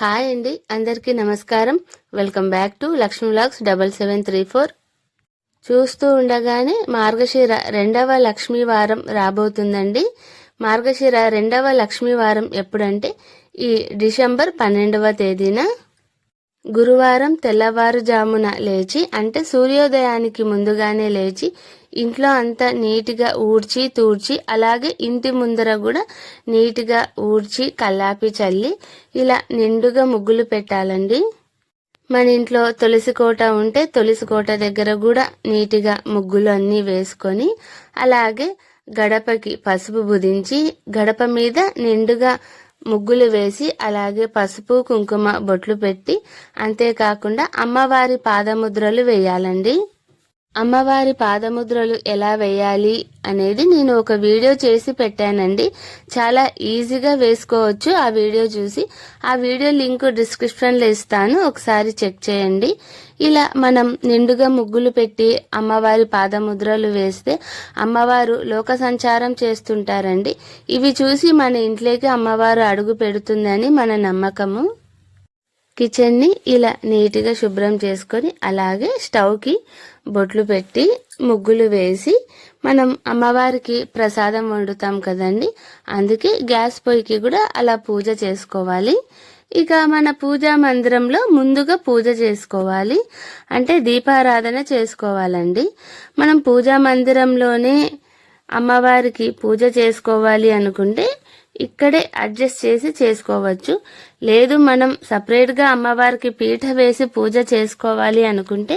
Hi అండి అందరికీ నమస్కారం. Welcome back to Lakshmi vlogs double seven three four చూస్తూ ఉండగానే మార్గశిర రెండవ లక్ష్మీ వారం రాబోతుందండి. మార్గశిర రెండవ లక్ష్మీ వారం ఎప్పుడంటే ఈ డిసెంబర్ పన్నెండవ తేదీన గురువారం తెల్లవారుజామున లేచి అంటే సూర్యోదయానికి ముందుగానే లేచి ఇంట్లో అంతా నీట్గా ఊడ్చి తూడ్చి అలాగే ఇంటి ముందర కూడా నీట్గా ఊడ్చి కల్లాపి చల్లి ఇలా నిండుగా ముగ్గులు పెట్టాలండి. మన ఇంట్లో తులసి కోట ఉంటే తులసి కోట దగ్గర కూడా నీట్గా ముగ్గులు అన్నీ వేసుకొని అలాగే గడపకి పసుపు బుదించి గడప మీద నిండుగా ముగ్గులు వేసి అలాగే పసుపు కుంకుమ బొట్లు పెట్టి అంతేకాకుండా అమ్మవారి పాదముద్రలు వేయాలండి. అమ్మవారి పాదముద్రలు ఎలా వేయాలి అనేది నేను ఒక వీడియో చేసి పెట్టానండి. చాలా ఈజీగా వేసుకోవచ్చు. ఆ వీడియో చూసి ఆ వీడియో లింక్ డిస్క్రిప్షన్లో ఇస్తాను. ఒకసారి చెక్ చేయండి. ఇలా మనం నిండుగా ముగ్గులు పెట్టి అమ్మవారి పాదముద్రలు వేస్తే అమ్మవారు లోక సంచారం చేస్తుంటారండి. ఇవి చూసి మన ఇంట్లోకి అమ్మవారు అడుగు పెడుతుందని మన నమ్మకము. కిచెన్ని ఇలా నీట్గా శుభ్రం చేసుకొని అలాగే స్టవ్కి బొట్లు పెట్టి ముగ్గులు వేసి మనం అమ్మవారికి ప్రసాదం వండుతాం కదండి. అందుకే గ్యాస్ పొయ్యికి కూడా అలా పూజ చేసుకోవాలి. ఇక మన పూజా మందిరంలో ముందుగా పూజ చేసుకోవాలి. అంటే దీపారాధన చేసుకోవాలండి. మనం పూజా మందిరంలోనే అమ్మవారికి పూజ చేసుకోవాలి అనుకుంటే ఇక్కడే అడ్జస్ట్ చేసి చేసుకోవచ్చు. లేదు మనం సపరేట్గా అమ్మవారికి పీఠ వేసి పూజ చేసుకోవాలి అనుకుంటే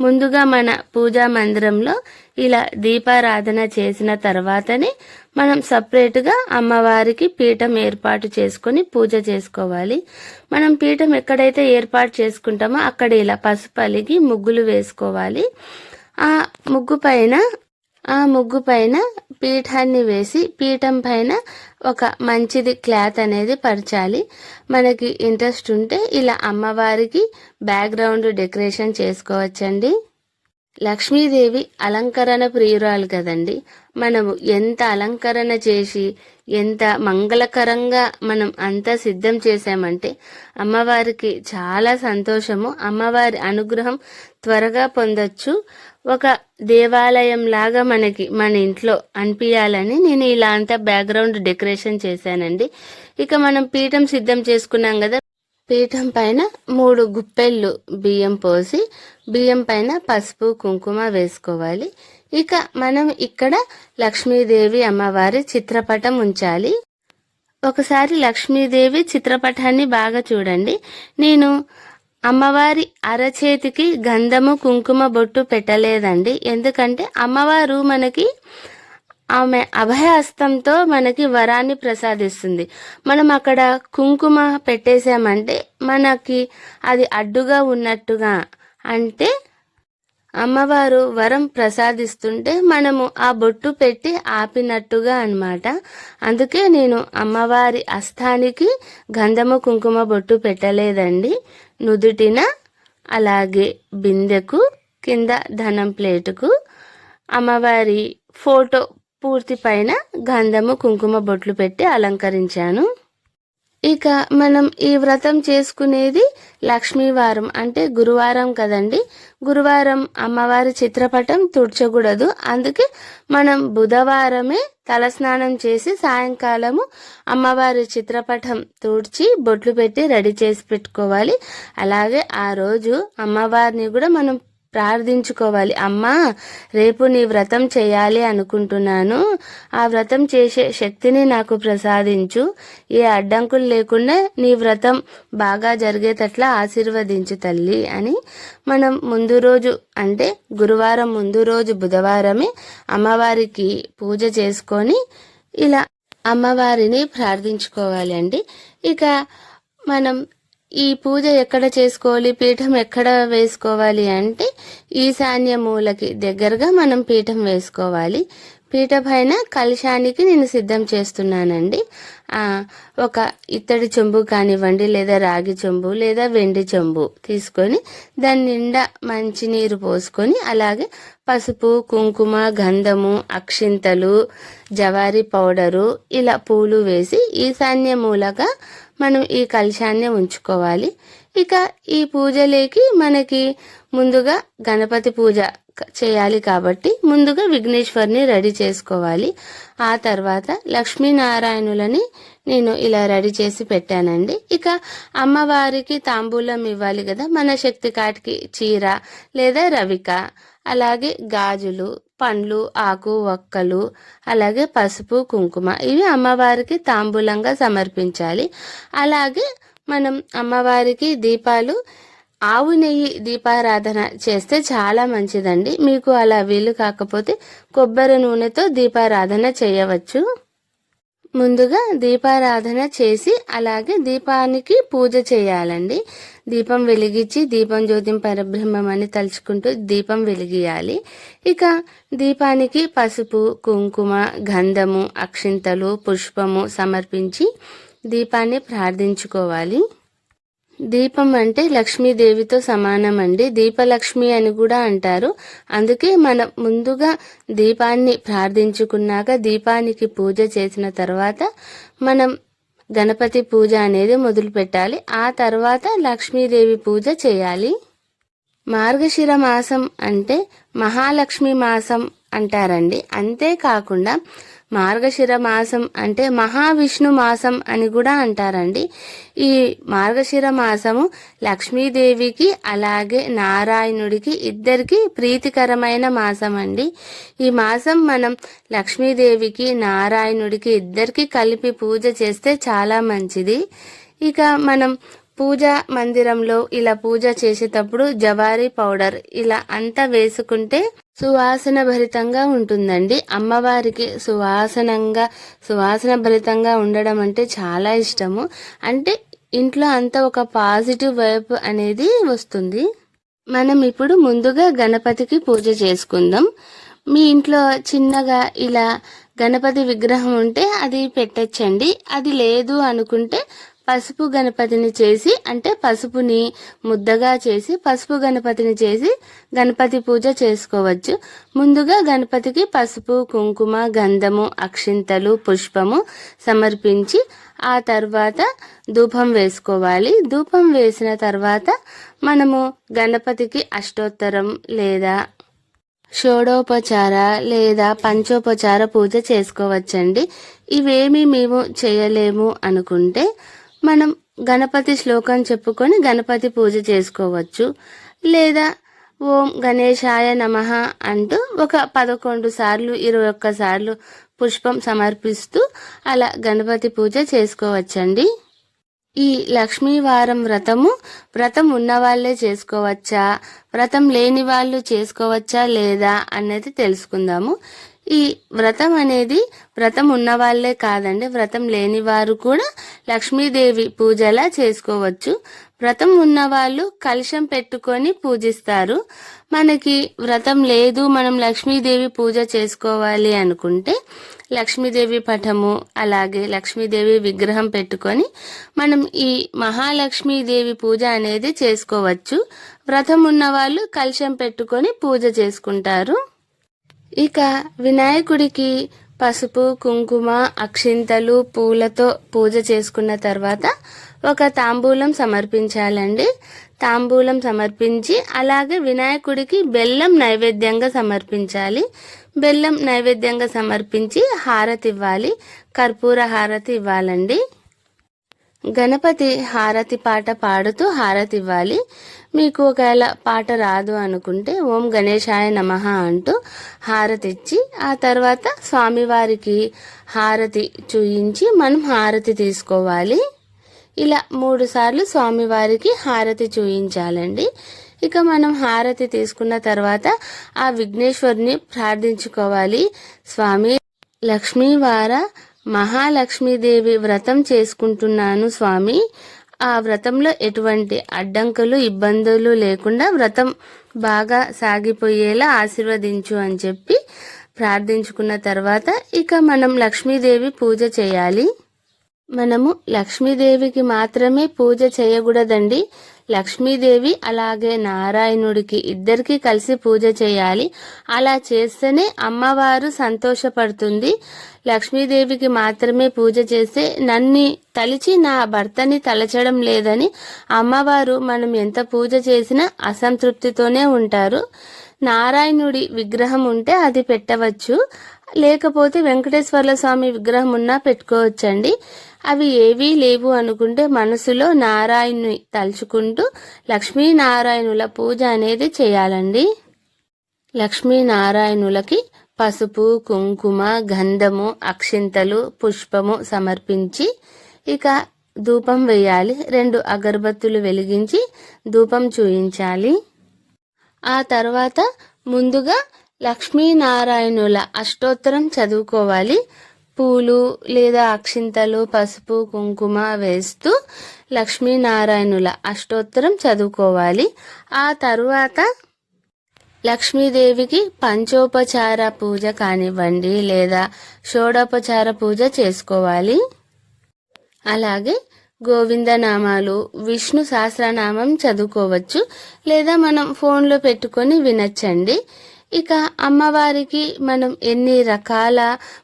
ముందుగా మన పూజా మందిరంలో ఇలా దీపారాధన చేసిన తర్వాతనే మనం సపరేట్గా అమ్మవారికి పీఠం ఏర్పాటు చేసుకొని పూజ చేసుకోవాలి. మనం పీఠం ఎక్కడైతే ఏర్పాటు చేసుకుంటామో అక్కడ ఇలా పసుపు అలిగి ముగ్గులు వేసుకోవాలి. ఆ ముగ్గు పైన ఆ ముగ్గు పైన పీఠాన్ని వేసి పీఠం పైన ఒక మంచిది క్లాత్ అనేది పరచాలి. మనకి ఇంట్రెస్ట్ ఉంటే ఇలా అమ్మవారికి బ్యాక్గ్రౌండ్ డెకరేషన్ చేసుకోవచ్చండి. లక్ష్మీదేవి అలంకరణ ప్రియురాలు కదండి. మనము ఎంత అలంకరణ చేసి ఎంత మంగళకరంగా మనం అంతా సిద్ధం చేసామంటే అమ్మవారికి చాలా సంతోషము అమ్మవారి అనుగ్రహం త్వరగా పొందొచ్చు. ఒక దేవాలయం లాగా మనకి మన ఇంట్లో అనిపించాలని నేను ఇలా అంతా బ్యాక్గ్రౌండ్ డెకరేషన్ చేశానండి. ఇక మనం పీఠం సిద్ధం చేసుకున్నాం కదా. పీఠం పైన మూడు గుప్పెళ్ళు బియ్యం పోసి బియ్యం పైన పసుపు కుంకుమ వేసుకోవాలి. ఇక మనం ఇక్కడ లక్ష్మీదేవి అమ్మవారి చిత్రపటం ఉంచాలి. ఒకసారి లక్ష్మీదేవి చిత్రపటాన్ని బాగా చూడండి. నేను అమ్మవారి అరచేతికి గంధము కుంకుమ బొట్టు పెట్టలేదండి. ఎందుకంటే అమ్మవారు మనకి ఆమె అభయహస్తంతో మనకి వరాన్ని ప్రసాదిస్తుంది. మనం అక్కడ కుంకుమ పెట్టేశామంటే మనకి అది అడ్డుగా ఉన్నట్టుగా అంటే అమ్మవారు వరం ప్రసాదిస్తుంటే మనము ఆ బొట్టు పెట్టి ఆపినట్టుగా అనమాట అందుకే నేను అమ్మవారి అస్థానికి గంధము కుంకుమ బొట్టు పెట్టలేదండి. నుదుటిన అలాగే బిందెకు కింద ధనం ప్లేటుకు అమ్మవారి ఫోటో పూర్తి పైన గంధము కుంకుమ బొట్లు పెట్టి అలంకరించాను. ఇక మనం ఈ వ్రతం చేసుకునేది లక్ష్మీవారం అంటే గురువారం కదండి. గురువారం అమ్మవారి చిత్రపటం తుడ్చకూడదు. అందుకే మనం బుధవారమే తలస్నానం చేసి సాయంకాలము అమ్మవారి చిత్రపటం తుడిచి బొట్లు పెట్టి రెడీ చేసి పెట్టుకోవాలి. అలాగే ఆ రోజు అమ్మవారిని కూడా మనం ప్రార్థించుకోవాలి. అమ్మా రేపు నీ వ్రతం చేయాలి అనుకుంటున్నాను. ఆ వ్రతం చేసే శక్తిని నాకు ప్రసాదించు. ఏ అడ్డంకులు లేకుండా నీ వ్రతం బాగా జరిగేటట్లా ఆశీర్వదించు తల్లి అని మనం ముందు రోజు అంటే గురువారం ముందు రోజు బుధవారమే అమ్మవారికి పూజ చేసుకొని ఇలా అమ్మవారిని ప్రార్థించుకోవాలి అండి. ఇక మనం ఈ పూజ ఎక్కడ చేసుకోవాలి? పీఠం ఎక్కడ వేసుకోవాలి అంటే ఈశాన్య మూలకి దగ్గరగా మనం పీఠం వేసుకోవాలి. పీట పైన కలశానికి నేను సిద్ధం చేస్తున్నానండి. ఒక ఇత్తడి చెంబు కానివ్వండి లేదా రాగి చెంబు లేదా వెండి చెంబు తీసుకొని దాని నిండా మంచినీరు పోసుకొని అలాగే పసుపు కుంకుమ గంధము అక్షింతలు జవారి పౌడరు ఇలా పూలు వేసి ఈశాన్య మూలగా మనం ఈ కలశాన్ని ఉంచుకోవాలి. ఇక ఈ పూజలేకి మనకి ముందుగా గణపతి పూజ చేయాలి కాబట్టి ముందుగా విఘ్నేశ్వర్ని రెడీ చేసుకోవాలి. ఆ తర్వాత లక్ష్మీనారాయణులని నేను ఇలా రెడీ చేసి పెట్టానండి. ఇక అమ్మవారికి తాంబూలం ఇవ్వాలి కదా మన శక్తి కాటికి చీర లేదా రవిక అలాగే గాజులు పండ్లు ఆకు ఒక్కలు అలాగే పసుపు కుంకుమ ఇవి అమ్మవారికి తాంబూలంగా సమర్పించాలి. అలాగే మనం అమ్మవారికి దీపాలు ఆవు నెయ్యి దీపారాధన చేస్తే చాలా మంచిదండి. మీకు అలా వీలు కాకపోతే కొబ్బరి నూనెతో దీపారాధన చేయవచ్చు. ముందుగా దీపారాధన చేసి అలాగే దీపానికి పూజ చేయాలండి. దీపం వెలిగించి దీపం జ్యోతిం పరబ్రహ్మం అని తలుచుకుంటూ దీపం వెలిగియాలి. ఇక దీపానికి పసుపు కుంకుమ గంధము అక్షింతలు పుష్పము సమర్పించి దీపాన్ని ప్రార్థించుకోవాలి. దీపం అంటే లక్ష్మీదేవితో సమానం అండి దీపలక్ష్మి అని కూడా అంటారు. అందుకే మనం ముందుగా దీపాన్ని ప్రార్థించుకున్నాక దీపానికి పూజ చేసిన తర్వాత మనం గణపతి పూజ అనేది మొదలు పెట్టాలి. ఆ తర్వాత లక్ష్మీదేవి పూజ చేయాలి. మార్గశిర మాసం అంటే మహాలక్ష్మి మాసం అంటారండి. అంతేకాకుండా మార్గశిర మాసం అంటే మహావిష్ణు మాసం అని కూడా అంటారండి. ఈ మార్గశిర మాసము లక్ష్మీదేవికి అలాగే నారాయణుడికి ఇద్దరికి ప్రీతికరమైన మాసం అండి ఈ మాసం మనం లక్ష్మీదేవికి నారాయణుడికి ఇద్దరికి కలిపి పూజ చేస్తే చాలా మంచిది. ఇక మనం పూజ మందిరంలో ఇలా పూజ చేసేటప్పుడు జవారీ పౌడర్ ఇలా అంతా వేసుకుంటే సువాసన భరితంగా ఉంటుందండి. అమ్మవారికి సువాసనంగా సువాసన భరితంగా ఉండడం అంటే చాలా ఇష్టము. అంటే ఇంట్లో అంతా ఒక పాజిటివ్ వైబ్ అనేది వస్తుంది. మనం ఇప్పుడు ముందుగా గణపతికి పూజ చేసుకుందాం. మీ ఇంట్లో చిన్నగా ఇలా గణపతి విగ్రహం ఉంటే అది పెట్టచ్చండి. అది లేదు అనుకుంటే పసుపు గణపతిని చేసి అంటే పసుపుని ముద్దగా చేసి పసుపు గణపతిని చేసి గణపతి పూజ చేసుకోవచ్చు. ముందుగా గణపతికి పసుపు కుంకుమ గంధము అక్షింతలు పుష్పము సమర్పించి ఆ తర్వాత ధూపం వేసుకోవాలి. ధూపం వేసిన తర్వాత మనము గణపతికి అష్టోత్తరం లేదా షోడోపచార లేదా పంచోపచార పూజ చేసుకోవచ్చండి. ఇవేమి మేము చేయలేము అనుకుంటే మనం గణపతి శ్లోకం చెప్పుకొని గణపతి పూజ చేసుకోవచ్చు. లేదా ఓం గణేశాయ నమః అంటూ ఒక పదకొండు సార్లు ఇరవై ఒక్క సార్లు పుష్పం సమర్పిస్తూ అలా గణపతి పూజ చేసుకోవచ్చండి. ఈ లక్ష్మీవారం వ్రతము వ్రతం ఉన్న వాళ్ళే చేసుకోవచ్చా? వ్రతం లేని వాళ్ళు చేసుకోవచ్చా లేదా? అనేది తెలుసుకుందాము. ఈ వ్రతం అనేది వ్రతం ఉన్నవాళ్ళే కాదండి వ్రతం లేని వారు కూడా లక్ష్మీదేవి పూజలా చేసుకోవచ్చు. వ్రతం ఉన్న వాళ్ళు కలశం పెట్టుకొని పూజిస్తారు. మనకి వ్రతం లేదు మనం లక్ష్మీదేవి పూజ చేసుకోవాలి అనుకుంటే లక్ష్మీదేవి పటము అలాగే లక్ష్మీదేవి విగ్రహం పెట్టుకొని మనం ఈ మహాలక్ష్మీదేవి పూజ అనేది చేసుకోవచ్చు. వ్రతం ఉన్న వాళ్ళు కలశం పెట్టుకొని పూజ చేసుకుంటారు. ఇక వినాయకుడికి పసుపు కుంకుమ అక్షింతలు పూలతో పూజ చేసుకున్న తర్వాత ఒక తాంబూలం సమర్పించాలండి. తాంబూలం సమర్పించి అలాగే వినాయకుడికి బెల్లం నైవేద్యంగా సమర్పించాలి. బెల్లం నైవేద్యంగా సమర్పించి హారతి ఇవ్వాలి. కర్పూర హారతి ఇవ్వాలండి. గణపతి హారతి పాట పాడుతూ హారతి ఇవ్వాలి. మీకు ఒకవేళ పాట రాదు అనుకుంటే ఓం గణేశాయ నమః అంటూ హారతి ఇచ్చి ఆ తర్వాత స్వామివారికి హారతి చూయించి మనం హారతి తీసుకోవాలి. ఇలా మూడు సార్లు స్వామివారికి హారతి చూయించాలండి. ఇక మనం హారతి తీసుకున్న తర్వాత ఆ విఘ్నేశ్వరుని ప్రార్థించుకోవాలి. స్వామి లక్ష్మీవార మహాలక్ష్మీదేవి వ్రతం చేసుకుంటున్నాను స్వామి. ఆ వ్రతంలో ఎటువంటి అడ్డంకులు ఇబ్బందులు లేకుండా వ్రతం బాగా సాగిపోయేలా ఆశీర్వదించు అని చెప్పి ప్రార్థించుకున్న తర్వాత ఇక మనం లక్ష్మీదేవి పూజ చేయాలి. మనము లక్ష్మీదేవికి మాత్రమే పూజ చేయకూడదండి. లక్ష్మీదేవి అలాగే నారాయణుడికి ఇద్దరికీ కలిసి పూజ చేయాలి. అలా చేస్తేనే అమ్మవారు సంతోషపడుతుంది. లక్ష్మీదేవికి మాత్రమే పూజ చేస్తే నన్ని తలిచి నా భర్తని తలచడం లేదని అమ్మవారు మనం ఎంత పూజ చేసినా అసంతృప్తితోనే ఉంటారు. నారాయణుడి విగ్రహం ఉంటే అది పెట్టవచ్చు. లేకపోతే వెంకటేశ్వర్ల స్వామి విగ్రహం ఉన్నా పెట్టుకోవచ్చండి. అవి ఏవీ లేవు అనుకుంటే మనసులో నారాయణుని తలుచుకుంటూ లక్ష్మీనారాయణుల పూజ అనేది చేయాలండి. లక్ష్మీనారాయణులకి పసుపు కుంకుమ గంధము అక్షింతలు పుష్పము సమర్పించి ఇక ధూపం వేయాలి. రెండు అగరబత్తులు వెలిగించి ధూపం చూయించాలి. ఆ తర్వాత ముందుగా లక్ష్మీనారాయణుల అష్టోత్తరం చదువుకోవాలి. పూలు లేదా అక్షింతలు పసుపు కుంకుమ వేస్తూ లక్ష్మీనారాయణుల అష్టోత్తరం చదువుకోవాలి. ఆ తరువాత లక్ష్మీదేవికి పంచోపచార పూజ కానివ్వండి లేదా షోడోపచార పూజ చేసుకోవాలి. అలాగే గోవిందనామాలు విష్ణు సహస్రనామం చదువుకోవచ్చు లేదా మనం ఫోన్లో పెట్టుకొని వినొచ్చండి. ఇక అమ్మవారికి మనం ఎన్ని రకాల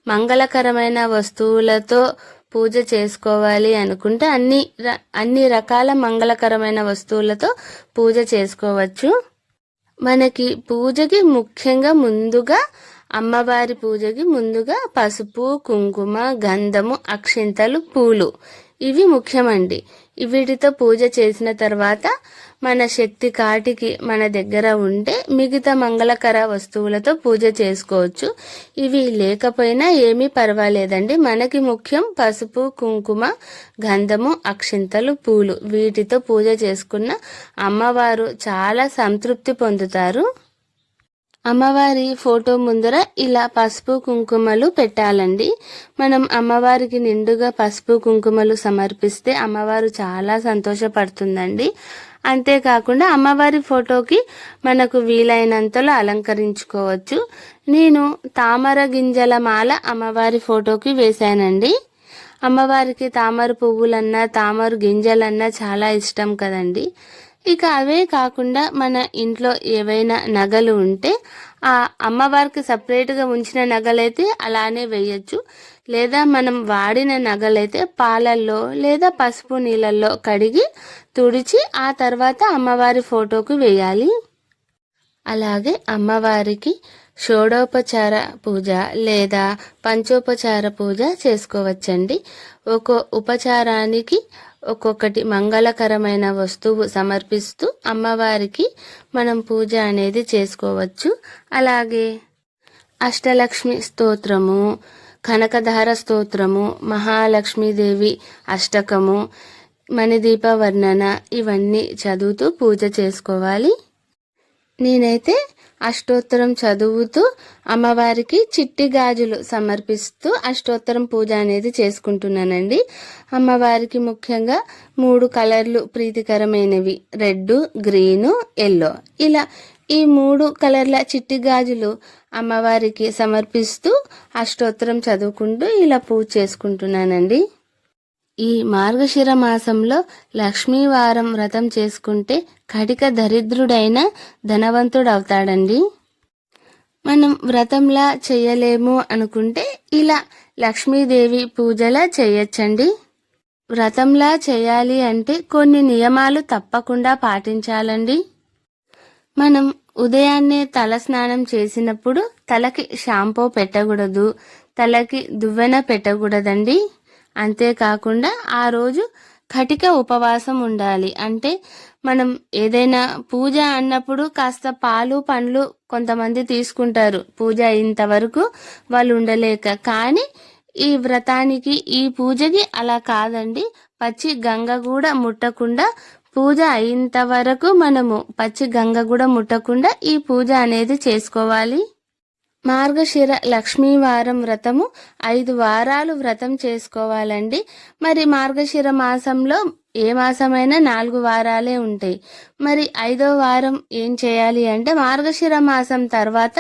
మంగళకరమైన వస్తువులతో పూజ చేసుకోవాలి అనుకుంటే అన్ని అన్ని రకాల మంగళకరమైన వస్తువులతో పూజ చేసుకోవచ్చు. మనకి పూజకి ముఖ్యంగా ముందుగా అమ్మవారి పూజకి ముందుగా పసుపు కుంకుమ గంధము అక్షింతలు పూలు. ఇవి ముఖ్యమండి. వీటితో పూజ చేసిన తర్వాత మన శక్తి కాటికి మన దగ్గర ఉంటే మిగతా మంగళకర వస్తువులతో పూజ చేసుకోవచ్చు. ఇవి లేకపోయినా ఏమీ పర్వాలేదండి. మనకి ముఖ్యం పసుపు కుంకుమ గంధము అక్షింతలు పూలు. వీటితో పూజ చేసుకున్న అమ్మవారు చాలా సంతృప్తి పొందుతారు. అమ్మవారి ఫోటో ముందర ఇలా పసుపు కుంకుమలు పెట్టాలండి. మనం అమ్మవారికి నిండుగా పసుపు కుంకుమలు సమర్పిస్తే అమ్మవారు చాలా సంతోషపడుతుందండి. అంతేకాకుండా అమ్మవారి ఫోటోకి మనకు వీలైనంతలో అలంకరించుకోవచ్చు. నేను తామర గింజల మాల అమ్మవారి ఫోటోకి వేశానండి. అమ్మవారికి తామర పువ్వులన్నా తామర గింజలన్నా చాలా ఇష్టం కదండి. ఇక అవే కాకుండా మన ఇంట్లో ఏవైనా నగలు ఉంటే ఆ అమ్మవారికి సపరేట్గా ఉంచిన నగలైతే అలానే వేయచ్చు. లేదా మనం వాడిన నగలైతే పాలల్లో లేదా పసుపు నీళ్ళల్లో కడిగి తుడిచి ఆ తర్వాత అమ్మవారి ఫోటోకు వేయాలి. అలాగే అమ్మవారికి షోడోపచార పూజ లేదా పంచోపచార పూజ చేసుకోవచ్చండి. ఒక ఉపచారానికి ఒక్కొక్కటి మంగళకరమైన వస్తువు సమర్పిస్తూ అమ్మవారికి మనం పూజ అనేది చేసుకోవచ్చు. అలాగే అష్టలక్ష్మి స్తోత్రము కనకధార స్తోత్రము మహాలక్ష్మీదేవి అష్టకము మణిదీప వర్ణన ఇవన్నీ చదువుతూ పూజ చేసుకోవాలి. నేనైతే అష్టోత్తరం చదువుతూ అమ్మవారికి చిట్టి గాజులు సమర్పిస్తూ అష్టోత్తరం పూజ అనేది చేసుకుంటున్నానండి. అమ్మవారికి ముఖ్యంగా మూడు కలర్లు ప్రీతికరమైనవి. Red green yellow. ఇలా ఈ మూడు కలర్ల చిట్టి గాజులు అమ్మవారికి సమర్పిస్తూ అష్టోత్తరం చదువుకుంటూ ఇలా పూజ చేసుకుంటున్నానండి. ఈ మార్గశిర మాసంలో లక్ష్మీవారం వ్రతం చేసుకుంటే కటిక దరిద్రుడైన ధనవంతుడవుతాడండి. మనం వ్రతంలా చేయలేము అనుకుంటే ఇలా లక్ష్మీదేవి పూజలా చేయొచ్చండి. వ్రతంలా చేయాలి అంటే కొన్ని నియమాలు తప్పకుండా పాటించాలండి. మనం ఉదయాన్నే తల స్నానం చేసినప్పుడు తలకి షాంపూ పెట్టకూడదు తలకి దువ్వెన పెట్టకూడదండి. అంతేకాకుండా ఆ రోజు కటిక ఉపవాసం ఉండాలి. అంటే మనం ఏదైనా పూజ అన్నప్పుడు కాస్త పాలు పండ్లు కొంతమంది తీసుకుంటారు. పూజ అయ్యేంత వాళ్ళు ఉండలేక. కానీ ఈ వ్రతానికి ఈ పూజకి అలా కాదండి. పచ్చి గంగ కూడా ముట్టకుండా పూజ అయ్యేంత వరకు మనము పచ్చి గంగ కూడా ముట్టకుండా ఈ పూజ అనేది చేసుకోవాలి. మార్గశిర లక్ష్మీవారం వ్రతము ఐదు వారాలు వ్రతం చేసుకోవాలండి. మరి మార్గశిర మాసంలో ఏ మాసమైనా నాలుగు వారాలే ఉంటాయి. మరి ఐదో వారం ఏం చేయాలి అంటే మార్గశిర మాసం తర్వాత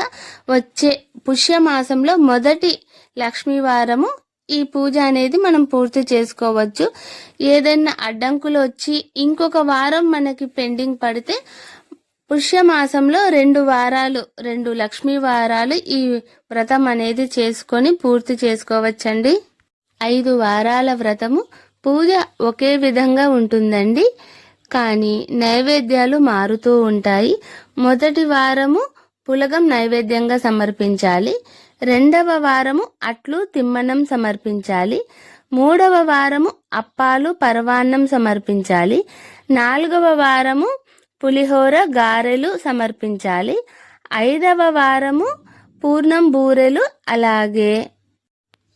వచ్చే పుష్య మాసంలో మొదటి లక్ష్మీ వారము ఈ పూజ అనేది మనం పూర్తి చేసుకోవచ్చు. ఏదైనా అడ్డంకులు వచ్చి ఇంకొక వారం మనకి పెండింగ్ పడితే పుష్యమాసంలో రెండు వారాలు రెండు లక్ష్మీ వారాలు ఈ వ్రతం అనేది చేసుకొని పూర్తి చేసుకోవచ్చండి. ఐదు వారాల వ్రతము పూజ ఒకే విధంగా ఉంటుందండి. కానీ నైవేద్యాలు మారుతూ ఉంటాయి. మొదటి వారము పులగం నైవేద్యంగా సమర్పించాలి. రెండవ వారము అట్లు తిమ్మనం సమర్పించాలి. మూడవ వారము అప్పాలు పరవాన్నం సమర్పించాలి. నాలుగవ వారము పులిహోర గారెలు సమర్పించాలి. ఐదవ వారము పూర్ణం బూరెలు అలాగే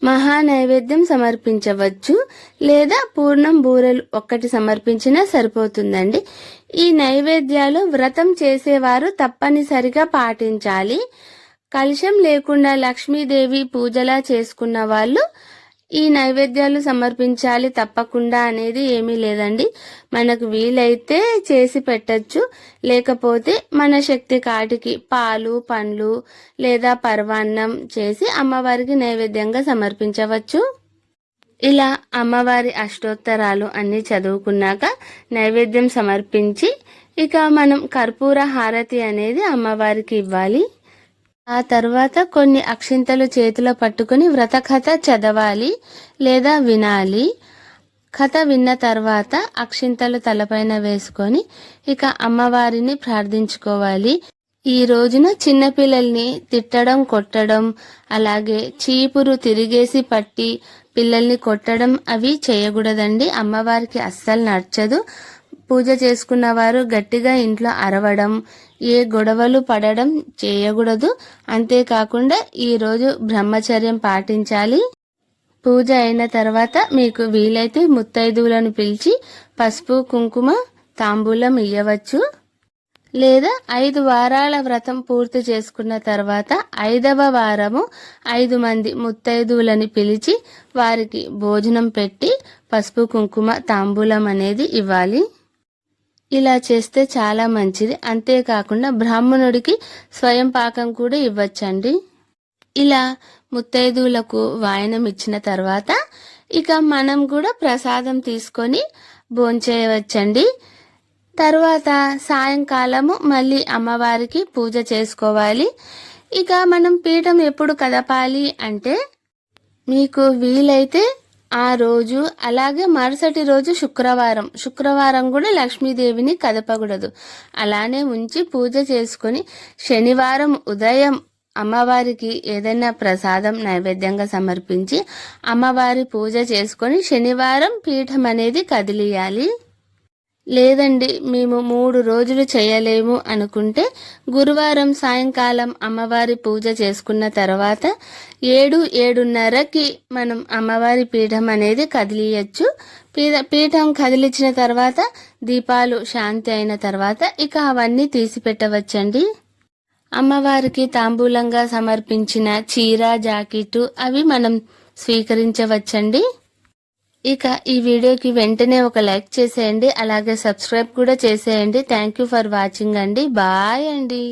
మహా నైవేద్యం సమర్పించవచ్చు లేదా పూర్ణం బూరెలు ఒక్కటి సమర్పించినా సరిపోతుందండి. ఈ నైవేద్యాలు వ్రతం చేసేవారు తప్పనిసరిగా పాటించాలి. కలుషం లేకుండా లక్ష్మీదేవి పూజలా చేసుకున్న వాళ్ళు ఈ నైవేద్యాలు సమర్పించాలి తప్పకుండా అనేది ఏమీ లేదండి. మనకు వీలైతే చేసి పెట్టచ్చు. లేకపోతే మన శక్తి కాటికి పాలు పండ్లు లేదా పర్వాన్నం చేసి అమ్మవారికి నైవేద్యంగా సమర్పించవచ్చు. ఇలా అమ్మవారి అష్టోత్తరాలు అన్ని చదువుకున్నాక నైవేద్యం సమర్పించి ఇక మనం కర్పూర హారతి అనేది అమ్మవారికి ఇవ్వాలి. ఆ తర్వాత కొన్ని అక్షింతలు చేతిలో పట్టుకుని వ్రత కథ చదవాలి లేదా వినాలి. కథ విన్న తర్వాత అక్షింతలు తలపైన వేసుకొని ఇక అమ్మవారిని ప్రార్థించుకోవాలి. ఈ రోజున చిన్నపిల్లల్ని తిట్టడం కొట్టడం అలాగే చీపురు తిరిగేసి పట్టి పిల్లల్ని కొట్టడం అవి చేయకూడదండి. అమ్మవారికి అస్సలు నచ్చదు. పూజ చేసుకున్న వారు గట్టిగా ఇంట్లో అరవడం ఏ గొడవలు పడడం చేయకూడదు. అంతేకాకుండా ఈరోజు బ్రహ్మచర్యం పాటించాలి. పూజ అయిన తర్వాత మీకు వీలైతే ముత్తైదువులను పిలిచి పసుపు కుంకుమ తాంబూలం ఇయ్యవచ్చు. లేదా ఐదు వారాల వ్రతం పూర్తి చేసుకున్న తర్వాత ఐదవ వారము ఐదు మంది ముత్తైదువులని పిలిచి వారికి భోజనం పెట్టి పసుపు కుంకుమ తాంబూలం అనేది ఇవ్వాలి. ఇలా చేస్తే చాలా మంచిది. అంతేకాకుండా బ్రాహ్మణుడికి స్వయం పాకం కూడా ఇవ్వచ్చండి. ఇలా ముత్తైదువులకు వాయనం ఇచ్చిన తర్వాత ఇక మనం కూడా ప్రసాదం తీసుకొని భోంచేయవచ్చండి తర్వాత సాయంకాలము మళ్ళీ అమ్మవారికి పూజ చేసుకోవాలి. ఇక మనం పీఠం ఎప్పుడు కదపాలి అంటే మీకు వీలైతే ఆ రోజు అలాగే మరుసటి రోజు శుక్రవారం. శుక్రవారం కూడా లక్ష్మీదేవిని కదపకూడదు. అలానే ఉంచి పూజ చేసుకొని శనివారం ఉదయం అమ్మవారికి ఏదైనా ప్రసాదం నైవేద్యంగా సమర్పించి అమ్మవారి పూజ చేసుకొని శనివారం పీఠం అనేది కదిలియాలి. లేదండి మేము మూడు రోజులు చేయలేము అనుకుంటే గురువారం సాయంకాలం అమ్మవారి పూజ చేసుకున్న తర్వాత ఏడు ఏడున్నరకి మనం అమ్మవారి పీఠం అనేది కదిలియచ్చు. పీఠ పీఠం కదిలించిన తర్వాత దీపాలు శాంతి అయిన తర్వాత ఇక అవన్నీ తీసి పెట్టవచ్చండి అమ్మవారికి తాంబూలంగా సమర్పించిన చీర జాకెట్ అవి మనం స్వీకరించవచ్చండి. ఇక ఈ వీడియోకి వెంటనే ఒక లైక్ చేసేయండి అలాగే సబ్స్క్రైబ్ కూడా చేసేయండి. థ్యాంక్ యూ ఫర్ వాచింగ్ అండి. బాయ్ అండి.